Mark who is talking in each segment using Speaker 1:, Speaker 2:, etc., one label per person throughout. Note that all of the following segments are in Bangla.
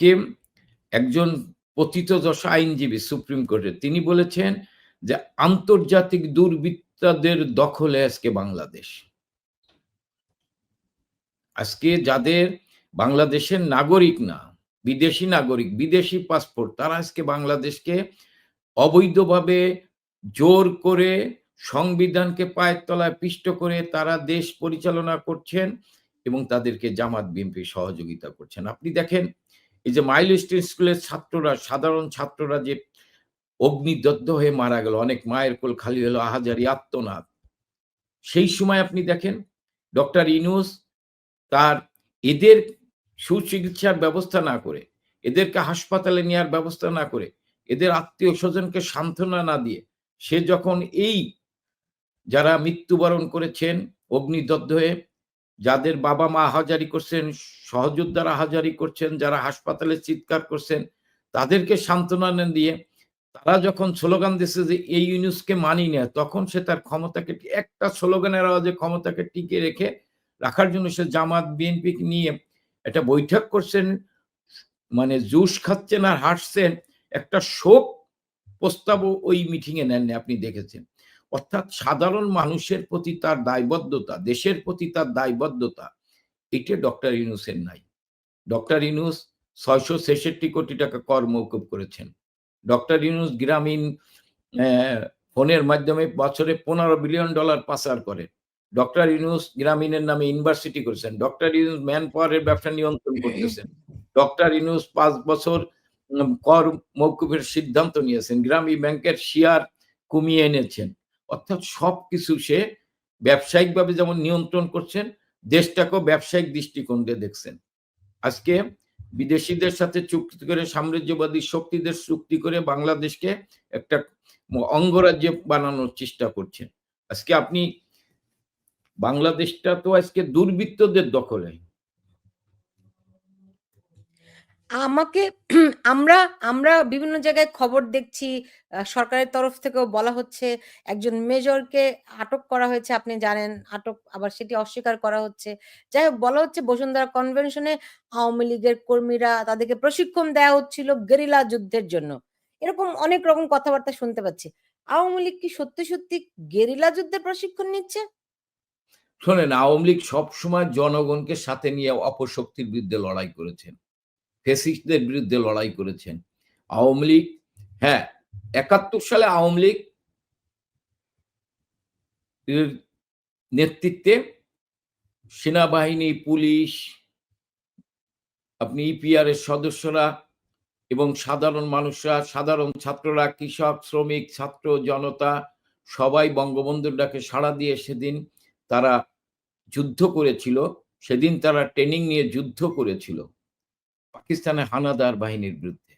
Speaker 1: আজকে একজন পতিতদশা আইনজীবী সুপ্রিম কোর্টে, তিনি বলেছেন যে আন্তর্জাতিক দুর্বৃত্তাদের দখলে আজকে বাংলাদেশ। আজকে যাদের বাংলাদেশের নাগরিক না, বিদেশি নাগরিক, বিদেশি পাসপোর্ট, তারা আজকে বাংলাদেশকে অবৈধভাবে জোর করে সংবিধানকে পায়ের তলায় পিষ্ট করে তারা দেশ পরিচালনা করছেন এবং তাদেরকে জামাত, বিএনপি সহযোগিতা করছেন। আপনি দেখেন এই যে মাইল স্কুলের ছাত্ররা, সাধারণ ছাত্ররা যে অগ্নিদগ্ধ হয়ে মারা গেল, অনেক মায়ের কোল খালি হলো, আহাজারি আত্মনাথ সেই সময় আপনি দেখেন, ডক্টর ইনুস তার এদের সুচিকিৎসার ব্যবস্থা না করে, এদেরকে হাসপাতালে নেওয়ার ব্যবস্থা না করে, এদের আত্মীয় স্বজনকে সান্ত্বনা না দিয়ে, সে যখন এই যারা মৃত্যুবরণ করেছেন, অগ্নিদগ্ধ হয়ে যাদের বাবা মা হাজারি করছেন, সহযোদ্ধারা হাজারি করছেন, যারা হাসপাতালে চিৎকার করছেন, তাদেরকে সান্ত্বনা দিয়ে তারা যখন স্লোগান দিচ্ছে যে এই ইউনুসকে মানি না তখন সে তার ক্ষমতাকে একটা স্লোগানের আওয়াজে ক্ষমতাকে টিকে রেখে রাখার জন্য সে জামাত, বিএনপি নিয়ে একটা বৈঠক করছেন মানে জুস খাচ্ছেন আর হাসছেন, একটা শোক প্রস্তাবও ওই মিটিং এ নেননি, আপনি দেখেছেন। অর্থাৎ সাধারণ মানুষের প্রতি তার দায়বদ্ধতা, দেশের প্রতি তার দায়বদ্ধতা, এটা ডক্টর ইনুসের নাই। ডক্টর ইনুস ছয়শো ছেষট্টি কোটি টাকা কর মৌকুব করেছেন। ডক্টর ইনুস গ্রামীণ ফোনের মাধ্যমে বছরে পনেরো বিলিয়ন ডলার পাচার করে। ডক্টর ইউনুস গ্রামীণের নামে ইউনিভার্সিটি করেছেন। ডক্টর ইউনুস ম্যান পাওয়ারের ব্যবসা নিয়ন্ত্রণ করতেছেন। ডক্টর ইউনুস পাঁচ বছর কর মৌকুফের সিদ্ধান্ত নিয়েছেন। গ্রামীণ ব্যাংকের শেয়ার কমিয়ে এনেছেন। অর্থাৎ সব কিছু সে ব্যবসায়িকভাবে যেমন নিয়ন্ত্রণ করছেন, দেশটাকেও ব্যবসায়িক দৃষ্টিকোণ দিয়ে দেখছেন। আজকে বিদেশিদের সাথে চুক্তি করে, সাম্রাজ্যবাদী শক্তিদের চুক্তি করে বাংলাদেশকে একটা অঙ্গরাজ্য বানানোর চেষ্টা করছেন। আজকে আপনি, বাংলাদেশটা তো আজকে দুর্বৃত্তদের দখলে।
Speaker 2: আমাকে আমরা আমরা বিভিন্ন জায়গায় খবর দেখছি সরকারের তরফ থেকেও বলা হচ্ছে, একজন মেজরকে আটক করা হয়েছে, আপনি জানেন, আটক, আবার সেটি অস্বীকার করা হচ্ছে। যাই হোক, বলা হচ্ছে বসুন্ধরা কনভেনশনে আওয়ামী লীগের কর্মীরা তাদেরকে প্রশিক্ষণ দেওয়া হচ্ছিল গেরিলা যুদ্ধের জন্য। এরকম অনেক রকম কথাবার্তা শুনতে পাচ্ছি। আওয়ামী লীগ কি সত্যি সত্যি গেরিলা যুদ্ধের প্রশিক্ষণ নিচ্ছে?
Speaker 1: শোনেন, আওয়ামী লীগ সবসময় জনগণকে সাথে নিয়ে অপশক্তির বিরুদ্ধে লড়াই করেছেন ফেসিস্টদের বিরুদ্ধে লড়াই করেছেন। আওয়ামী লীগ হ্যাঁ একাত্তর সালে আওয়ামী লীগ নেতৃত্বে সেনাবাহিনী, পুলিশ, আপনি ইপিআর এর সদস্যরা এবং সাধারণ মানুষরা, সাধারণ ছাত্ররা, কৃষক, শ্রমিক, ছাত্র জনতা, সবাই বঙ্গবন্ধুর ডাকে সাড়া দিয়ে সেদিন তারা যুদ্ধ করেছিল। সেদিন তারা ট্রেনিং নিয়ে যুদ্ধ করেছিল। পাকিস্তানের হানাদার বাহিনীর বিরুদ্ধে।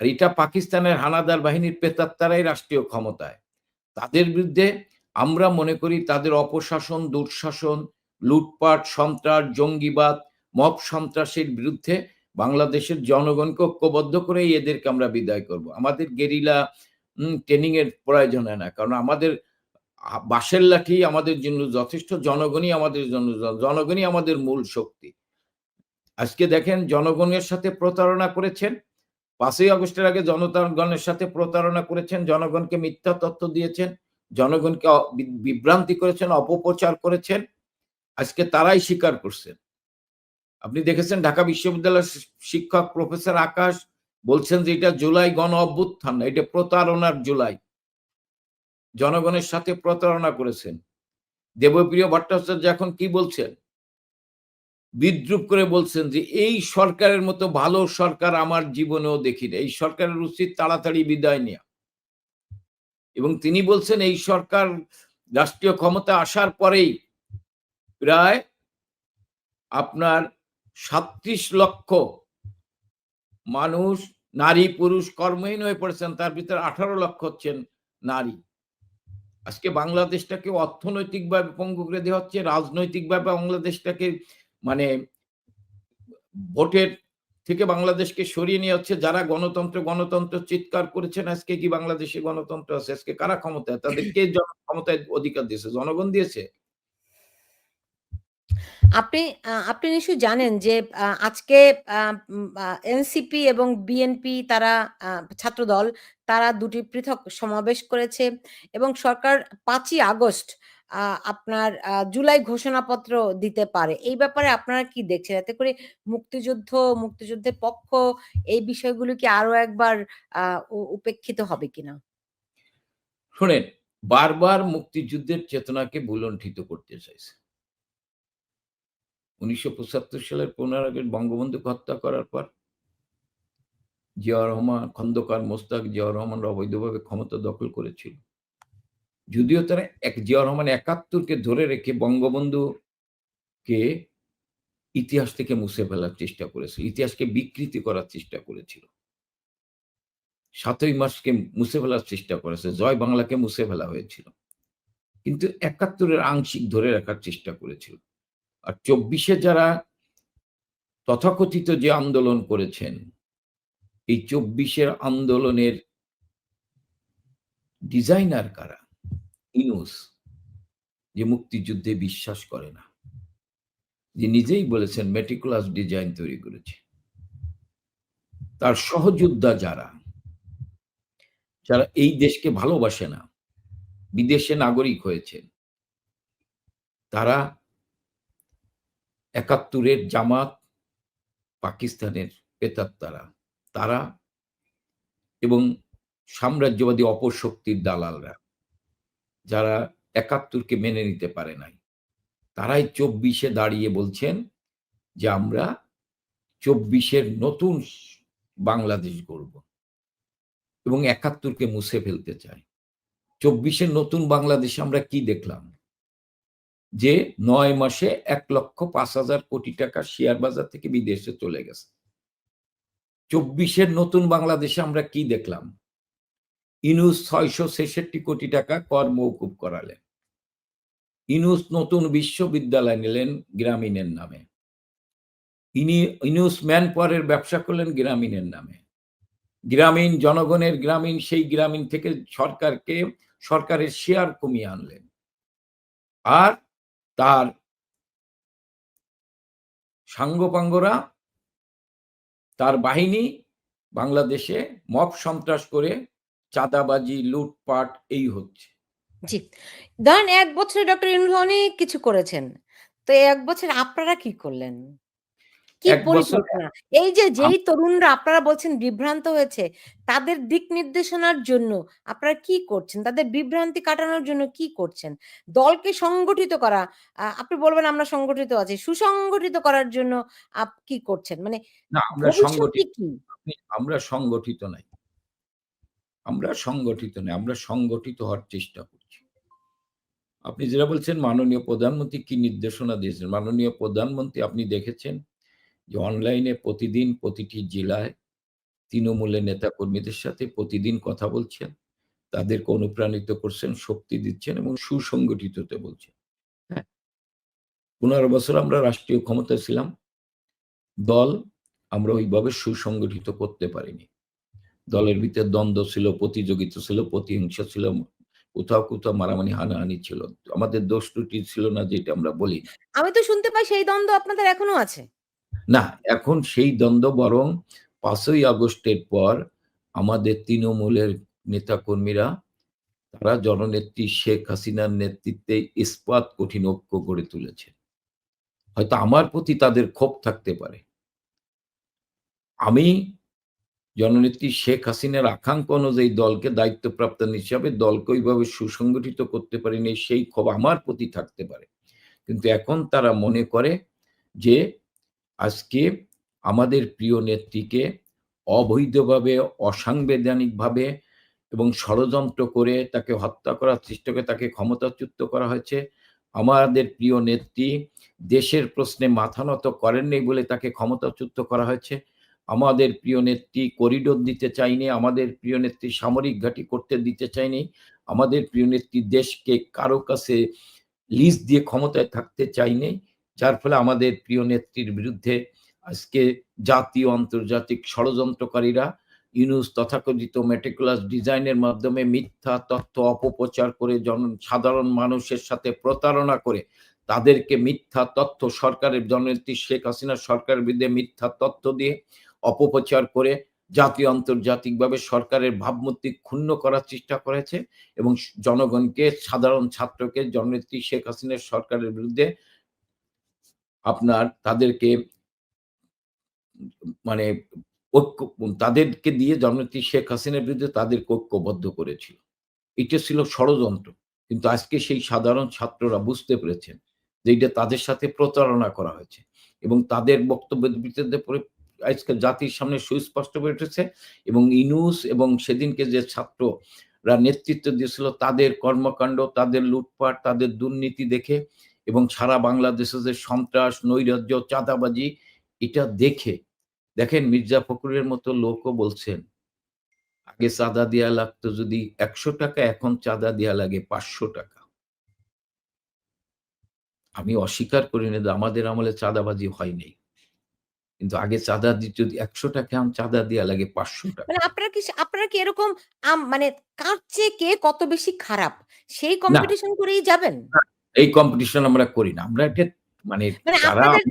Speaker 1: আর এটা পাকিস্তানের হানাদার বাহিনীর পেতাত্তারাই রাষ্ট্রীয় ক্ষমতায়। তাদের বিরুদ্ধে আমরা মনে করি তাদের অপশাসন, দুঃশাসন, লুটপাট, সন্ত্রাস, জঙ্গিবাদ, মব সন্ত্রাসের বিরুদ্ধে বাংলাদেশের জনগণকে ঐক্যবদ্ধ করে এদেরকে আমরা বিদায় করব। আমাদের গেরিলা ট্রেনিং এর প্রয়োজন হয় না। কারণ আমাদের বাঁশের লাঠি আমাদের জন্য যথেষ্ট, জনগণই আমাদের জন্য, জনগণই আমাদের মূল শক্তি। আজকে দেখেন জনগণের সাথে প্রতারণা করেছেন। পাঁচই আগস্টের আগে জনগণের সাথে প্রতারণা করেছেন, জনগণকে মিথ্যা তথ্য দিয়েছেন, জনগণকে বিভ্রান্তি করেছেন, অপপ্রচার করেছেন। আজকে তারাই স্বীকার করছেন। আপনি দেখেছেন ঢাকা বিশ্ববিদ্যালয়ের শিক্ষক প্রফেসর আকাশ বলছেন যে এটা জুলাই গণ অভ্যুত্থান, এটা প্রতারণার জুলাই। জনগণের সাথে প্রতারণা করেছেন। দেবপ্রিয় ভট্টাচার্য এখন কি বলছেন? বিদ্রুপ করে বলছেন যে, এই সরকারের মতো ভালো সরকার আমার জীবনেও দেখি এই সরকারের উচিত তাড়াতাড়ি বিদায় নেওয়া এবং তিনি বলছেন, এই সরকার রাষ্ট্রীয় ক্ষমতা আসার পরেই প্রায় আপনার সাত্রিশ লক্ষ মানুষ, নারী, পুরুষ কর্মহীন হয়ে পড়েছেন। তার ভিতরে আঠারো লক্ষ হচ্ছেন নারী। আজকে বাংলাদেশটাকে অর্থনৈতিকভাবে পঙ্গু করে দেওয়া হচ্ছে, রাজনৈতিকভাবে বাংলাদেশটাকে মানে ভোটের থেকে বাংলাদেশকে সরিয়ে নিয়ে হচ্ছে যারা গণতন্ত্র গণতন্ত্র চিৎকার করেছেন, আজকে কি বাংলাদেশে গণতন্ত্র আছে? আজকে কারা ক্ষমতায়? তাদেরকে ক্ষমতায় অধিকার দিয়েছে? জনগণ দিয়েছে?
Speaker 2: আপনি আপনি নিশ্চয়ই জানেন যে আজকে এনসিপি এবং বিএনপি তারা, আ, ছাত্রদল, তারা দুটি পৃথক সমাবেশ করেছে এবং সরকার পাঁচই আগস্ট আ আপনার জুলাই ঘোষণাপত্র দিতে পারে। এই ব্যাপারে আপনারা কি দেখছেন? এতে করে মুক্তিযুদ্ধ, মুক্তিযুদ্ধের পক্ষ এই বিষয়গুলো কি আরও একবার উপেক্ষিত হবে কিনা?
Speaker 1: শোনেন, বারবার মুক্তিযুদ্ধের চেতনাকে ভুলণ্ঠিত করতে চাইছে। ১৯৭৫ সালের ১৫ আগস্ট বঙ্গবন্ধুকে হত্যা করার পর জিয়া রহমান, খন্দকার মোস্তাক জিয়া রহমানরা অবৈধভাবে ক্ষমতা দখল করেছিল। যদিও তারা এক জিয়াউর রহমান ৭১ কে ধরে রেখে বঙ্গবন্ধুকে ইতিহাস থেকে মুছে ফেলার চেষ্টা করেছিল। ইতিহাসকে বিকৃতি করার চেষ্টা করেছিল। ৭ই মার্চকে মুছে ফেলার চেষ্টা করেছে। জয় বাংলাকে মুছে ফেলা হয়েছিল। কিন্তু একাত্তরের আংশিক ধরে রাখার চেষ্টা করেছিল। আর চব্বিশে যারা তথাকথিত যে আন্দোলন করেছেন, এই চব্বিশের আন্দোলনের ডিজাইনার কারা? ইউনূস যে মুক্তিযুদ্ধে বিশ্বাস করে না। যে নিজেই বলেছেন মেটিকুলাস ডিজাইন তৈরি করেছে। তার সহযোদ্ধা যারা, যারা এই দেশকে ভালোবাসে না, বিদেশে নাগরিক হয়েছেন। তারা একাত্তরের জামাত, পাকিস্তানের প্রেতাত্মারা, তারা এবং সাম্রাজ্যবাদী অপশক্তির দালালরা, যারা একাত্তরকে মেনে নিতে পারে নাই। তারাই চব্বিশে দাঁড়িয়ে বলছেন যে আমরা ২৪ এর নতুন বাংলাদেশ গড়ব। এবং ৭১ কে মুছে ফেলতে চাই চব্বিশের নতুন বাংলাদেশে আমরা কি দেখলাম? যে নয় মাসে ১,০৫,০০০ কোটি টাকা শেয়ার বাজার থেকে বিদেশে চলে গেছে। চব্বিশের নতুন বাংলাদেশে আমরা কি দেখলাম? ইউনূস ৬৬৬ কোটি টাকা কর মওকুফ করালেন। ইনুস নতুন বিশ্ববিদ্যালয় নিলেন গ্রামীণের নামে। ইনি, ইনুস ম্যান পাওয়ারের ব্যবসা করলেন গ্রামীণের নামে। গ্রামীণ জনগণের গ্রামীণ, সেই গ্রামীণ থেকে সরকারকে, সরকারের শেয়ার কমিয়ে আনলেন। আর তার সাঙ্গপাঙ্গরা, তার বাহিনী বাংলাদেশে মব সন্ত্রাস করে চাঁদাবাজি, লুটপাট এই হচ্ছে।
Speaker 2: জি। ধরেন ১ বছরে ডক্টর ইউনূস অনেক কিছু করেছেন। তো ১ বছরে আপনারা কি করলেন? কি পরিকল্পনা? এই যে যেই তরুণরা আপনারা বলছেন বিভ্রান্ত হয়েছে, তাদের দিক নির্দেশনার জন্য আপনারা কি করছেন? তাদের বিভ্রান্তি কাটানোর জন্য কি করছেন? দলকে সংগঠিত করা, আপনি বলবেন আমরা সংগঠিত আছি। সুসংগঠিত করার জন্য আপ কি করছেন? মানে
Speaker 1: আমরা সংগঠিত? আমরা সংগঠিত নাই। আমরা সংগঠিত নই। আমরা সংগঠিত হওয়ার চেষ্টা করছি। আপনি যেটা বলছেন মাননীয় প্রধানমন্ত্রী কি নির্দেশনা দিয়েছেন? মাননীয় প্রধানমন্ত্রী আপনি দেখেছেন যে অনলাইনে প্রতিদিন প্রতিটি জেলায় তৃণমূলের নেতাকর্মীদের সাথে প্রতিদিন কথা বলছেন। তাদেরকে অনুপ্রাণিত করছেন, শক্তি দিচ্ছেন এবং সুসংগঠিত হতে বলছেন। হ্যাঁ? ১৫ বছর আমরা রাষ্ট্রীয় ক্ষমতায় ছিলাম। দল আমরা ওইভাবে সুসংগঠিত করতে পারিনি। দলের ভিতরে দ্বন্দ্ব ছিল, প্রতিযোগিতা ছিল, প্রতিহিংসা ছিল, কোথাও, কোথাও মারামারি হানাহানি ছিল। আমাদের দোষ ত্রুটি ছিল না যেটা আমরা বলি
Speaker 2: আমি তো শুনতে পাই সেই দ্বন্দ্ব আপনাদের এখনও আছে।
Speaker 1: না, এখন সেই দ্বন্দ্ব বরং ৫ই আগস্টের পর আমাদের তৃণমূলের নেতাকর্মীরা তারা জননেত্রী শেখ হাসিনার নেতৃত্বে ইস্পাত কঠিন ঐক্য গড়ে তুলেছে। হয়তো আমার প্রতি তাদের ক্ষোভ থাকতে পারে। আমি জননেত্রী শেখ হাসিনার আকাঙ্ক্ষা অনুযায়ী দলকে দায়িত্বপ্রাপ্ত হিসাবে দলকে ওইভাবে সুসংগঠিত করতে পারেনি সেই ক্ষোভ আমার প্রতি থাকতে পারে। কিন্তু এখন তারা মনে করে যে আজকে আমাদের প্রিয় নেত্রীকে অবৈধভাবে, অসাংবিধানিকভাবে এবং ষড়যন্ত্র করে তাকে হত্যা করার চেষ্টা করে তাকে ক্ষমতাচ্যুত করা হয়েছে। আমাদের প্রিয় নেত্রী দেশের প্রশ্নে মাথা নত করেননি বলে তাকে ক্ষমতাচ্যুত করা হয়েছে। আমাদের প্রিয় নেত্রী করিডোর দিতে চাইনি, আমাদের প্রিয় নেত্রী সামরিক ঘাঁটি করতে দিতে চায়নি। আমাদের প্রিয় নেত্রী দেশকে কারও কাছে লিজ দিয়ে ক্ষমতায় থাকতে চাইনি, যার ফলে আমাদের প্রিয় নেত্রীর বিরুদ্ধে আজকে জাতীয় আন্তর্জাতিক ষড়যন্ত্রকারীরা ইউনূস তথাকথিত মেটিকুলাস ডিজাইনের মাধ্যমে মিথ্যা তথ্য অপপ্রচার করে জন, সাধারণ মানুষের সাথে প্রতারণা করে তাদেরকে মিথ্যা তথ্য সরকারের জননেত্রী শেখ হাসিনা সরকারের বিরুদ্ধে মিথ্যা তথ্য দিয়ে অপপ্রচার করে জাতীয় আন্তর্জাতিকভাবে সরকারের ভাবমূর্তি ক্ষুণ্ণ করার চেষ্টা করেছে এবং জনগণকে, সাধারণ ছাত্রকে, জননেত্রী শেখ হাসিনার সরকারের বিরুদ্ধে আপনার তাদেরকে মানে ঐক্য, তাদেরকে দিয়ে জননেত্রী শেখ হাসিনার বিরুদ্ধে তাদেরকে ঐক্যবদ্ধ করেছিল। এটা ছিল ষড়যন্ত্র। কিন্তু আজকে সেই সাধারণ ছাত্ররা বুঝতে পেরেছেন যে এটা তাদের সাথে প্রতারণা করা হয়েছে এবং তাদের বক্তব্যের পরে আজকে জাতির সামনে সুস্পষ্ট হয়ে উঠেছে এবং ইনুস এবং সেদিনকে যে ছাত্ররা নেতৃত্ব দিয়েছিল, তাদের কর্মকাণ্ড, তাদের লুটপাট, তাদের দুর্নীতি দেখে এবং সারা বাংলাদেশে যে সন্ত্রাস, নৈরাজ্য, চাঁদাবাজি, এটা দেখে, দেখেন মির্জা ফখরুলের মতো লোকও বলছেন, আগে চাঁদা দেওয়া লাগতো যদি একশো টাকা, এখন চাঁদা দেওয়া লাগে পাঁচশো টাকা। আমি অস্বীকার করি না আমাদের আমলে চাঁদাবাজি হয়নি কিন্তু আগে চাঁদা দি- যদি একশো টাকা আম চাঁদা দেওয়া লাগে পাঁচশো টাকা।
Speaker 2: মানে আপনারা কি আপনারা কি এরকম আম- মানে কার চেয়ে কে কত বেশি খারাপ? সেই কম্পিটিশন করেই যাবেন?
Speaker 1: এই কম্পিটিশন আমরা করি না। আমরা এটা মানে
Speaker 2: মানে
Speaker 1: আমাদের-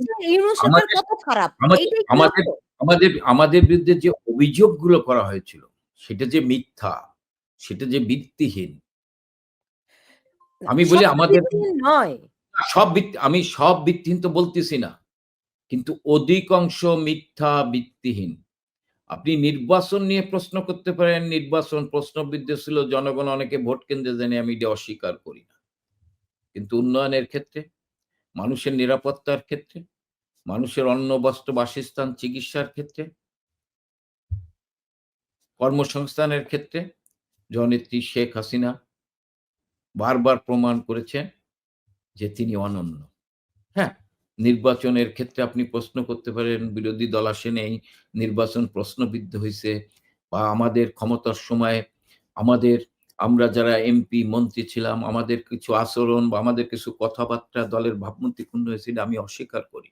Speaker 1: আমাদের- আমাদের- বিরুদ্ধে যে অভিযোগগুলো করা হয়েছিল সেটা যে মিথ্যা সেটা যে ভিত্তিহীন আমি বলি আমাদের-
Speaker 2: নয়।
Speaker 1: সব আমি সব ভিত্তিহীন তো বলতেছি না। কিন্তু অধিকাংশ মিথ্যা ভিত্তিহীন। আপনি নির্বাচন নিয়ে প্রশ্ন করতে পারেন, নির্বাচন প্রশ্নবিদ্ধ ছিল, জনগণ অনেকে ভোট কেন্দ্রে জানে, আমি এটা অস্বীকার করি না। কিন্তু উন্নয়নের ক্ষেত্রে, মানুষের নিরাপত্তার ক্ষেত্রে, মানুষের অন্ন, বস্ত্র, বাসস্থান, চিকিৎসার ক্ষেত্রে, কর্মসংস্থানের ক্ষেত্রে, জননেত্রী শেখ হাসিনা বারবার প্রমাণ করেছেন যে তিনি অনন্য। নির্বাচনের ক্ষেত্রে আপনি প্রশ্ন করতে পারেন, বিরোধী দল আসে নেই, নির্বাচন প্রশ্নবিদ্ধ হয়েছে বা আমাদের ক্ষমতার সময় আমাদের, আমরা যারা এমপি মন্ত্রী ছিলাম, আমাদের কিছু আচরণ বা আমাদের কিছু কথাবার্তা দলের ভাবমূর্তি ক্ষুণ্ণ হয়েছিল আমি অস্বীকার করি।